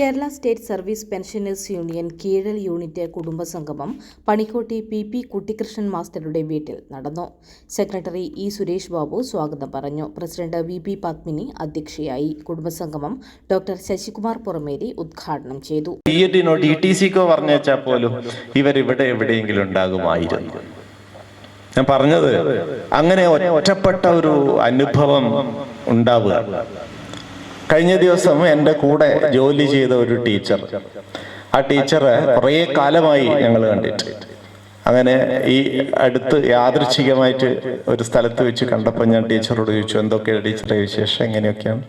Kerala state service pensioners union Keezhal unit കുടുംബസംഗമം Panikkotti P P Kuttikrishnan മാസ്റ്ററുടെ വീട്ടിൽ നടന്നു. സെക്രട്ടറി ഇ സുരേഷ് ബാബു സ്വാഗതം പറഞ്ഞു. പ്രസിഡന്റ് വി പി പത്മിനി അധ്യക്ഷയായി. കുടുംബസംഗമം ഡോക്ടർ ശശികുമാർ പുറമേരി ഉദ്ഘാടനം ചെയ്തു. എവിടെയെങ്കിലും ഉണ്ടാകുമായിരുന്നു. ഞാൻ പറഞ്ഞത് അങ്ങനെ ഒറ്റപ്പെട്ട ഒരു അനുഭവം ഉണ്ടാവുക. കഴിഞ്ഞ ദിവസം എന്റെ കൂടെ ജോലി ചെയ്ത ഒരു ടീച്ചർ. ആ ടീച്ചറെ കുറേ കാലമായി ഞങ്ങൾ കണ്ടിട്ട്. അങ്ങനെ ഈ അടുത്ത് യാദൃച്ഛികമായിട്ട് ഒരു സ്ഥലത്ത് വെച്ച് കണ്ടപ്പോൾ ഞാൻ ടീച്ചറോട് ചോദിച്ചു എന്തൊക്കെയാണ് ടീച്ചറെ വിശേഷം? എങ്ങനെയൊക്കെയാണ്?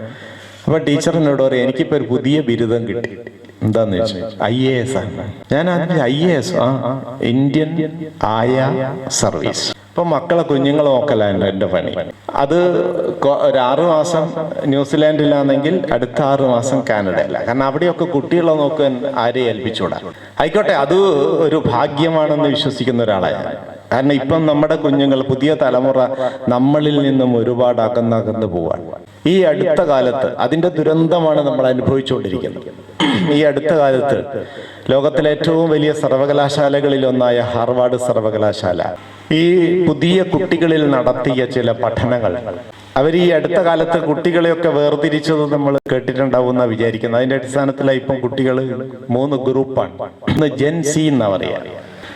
അപ്പൊ ടീച്ചറിനോട് പറയാം എനിക്കിപ്പോ ഒരു പുതിയ ബിരുദം കിട്ടി. എന്താന്ന് വെച്ചു ഐ എ എസ് ആണ്. ഞാൻ ഐ എ എസ് ആ, ഇന്ത്യൻ ആയ സർവീസ്. ഇപ്പൊ മക്കളെ കുഞ്ഞുങ്ങളെ നോക്കലാണ് എന്റെ പണി. അത് ഒരു ആറു മാസം ന്യൂസിലാൻഡിലാണെങ്കിൽ അടുത്ത ആറു മാസം കാനഡയില. കാരണം അവിടെയൊക്കെ കുട്ടികളെ നോക്കാൻ ആരെയും ഏൽപ്പിച്ചുകൂടാ. ആയിക്കോട്ടെ അത് ഒരു ഭാഗ്യമാണെന്ന് വിശ്വസിക്കുന്ന ഒരാളാണ്. കാരണം ഇപ്പം നമ്മുടെ കുഞ്ഞുങ്ങൾ പുതിയ തലമുറ നമ്മളിൽ നിന്നും ഒരുപാട് അകന്നകന്ന് പോവാണ്. ഈ അടുത്ത കാലത്ത് അതിന്റെ ദുരന്തമാണ് നമ്മൾ അനുഭവിച്ചുകൊണ്ടിരിക്കുന്നത്. ഈ അടുത്ത കാലത്ത് ലോകത്തിലെ ഏറ്റവും വലിയ സർവകലാശാലകളിൽ ഒന്നായ ഹാർവാർഡ് സർവകലാശാല. ഈ പുതിയ കുട്ടികളിൽ നടത്തിയ ചില പഠനങ്ങൾ. അവർ ഈ അടുത്ത കാലത്ത് കുട്ടികളെയൊക്കെ വേർതിരിച്ചത് നമ്മൾ കേട്ടിട്ടുണ്ടാവുന്ന വിചാരിക്കുന്നത്. അതിന്റെ അടിസ്ഥാനത്തിലായി ഇപ്പം കുട്ടികൾ മൂന്ന് ഗ്രൂപ്പാണ്. ഒന്ന് ജെൻ സി എന്നാ പറയാ.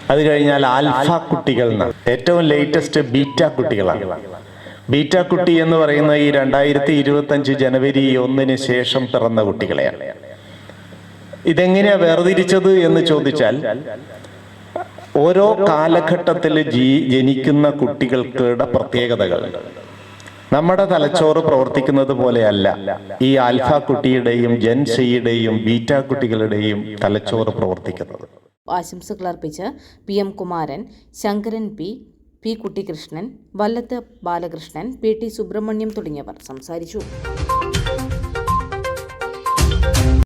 അത് കഴിഞ്ഞാൽ ആൽഫ കുട്ടികൾ ഏറ്റവും ലേറ്റസ്റ്റ് ബീറ്റ കുട്ടികളാണ്. ബീറ്റ കുട്ടി എന്ന് പറയുന്ന ഈ രണ്ടായിരത്തി ഇരുപത്തി അഞ്ച് ജനുവരി ഒന്നിന് ശേഷം പിറന്ന കുട്ടികളെയാണ്. ഇതെങ്ങനെയാ വേർതിരിച്ചത് എന്ന് ചോദിച്ചാൽ ഓരോ കാലഘട്ടത്തിൽ ജീ ജനിക്കുന്ന കുട്ടികൾക്കുടെ പ്രത്യേകതകൾ. നമ്മുടെ തലച്ചോറ് പ്രവർത്തിക്കുന്നത് പോലെയല്ല. ഈ ആൽഫ കുട്ടിയുടെയും ജെൻസിയുടെയും ബീറ്റ കുട്ടികളുടെയും തലച്ചോറ് പ്രവർത്തിക്കുന്നത്. ആശംസകൾ അർപ്പിച്ച് P M Kumaran Sankaran P P Kuttikrishnan Vallath Balakrishnan P T Subrahmanyam തുടങ്ങിയവർ സംസാരിച്ചു.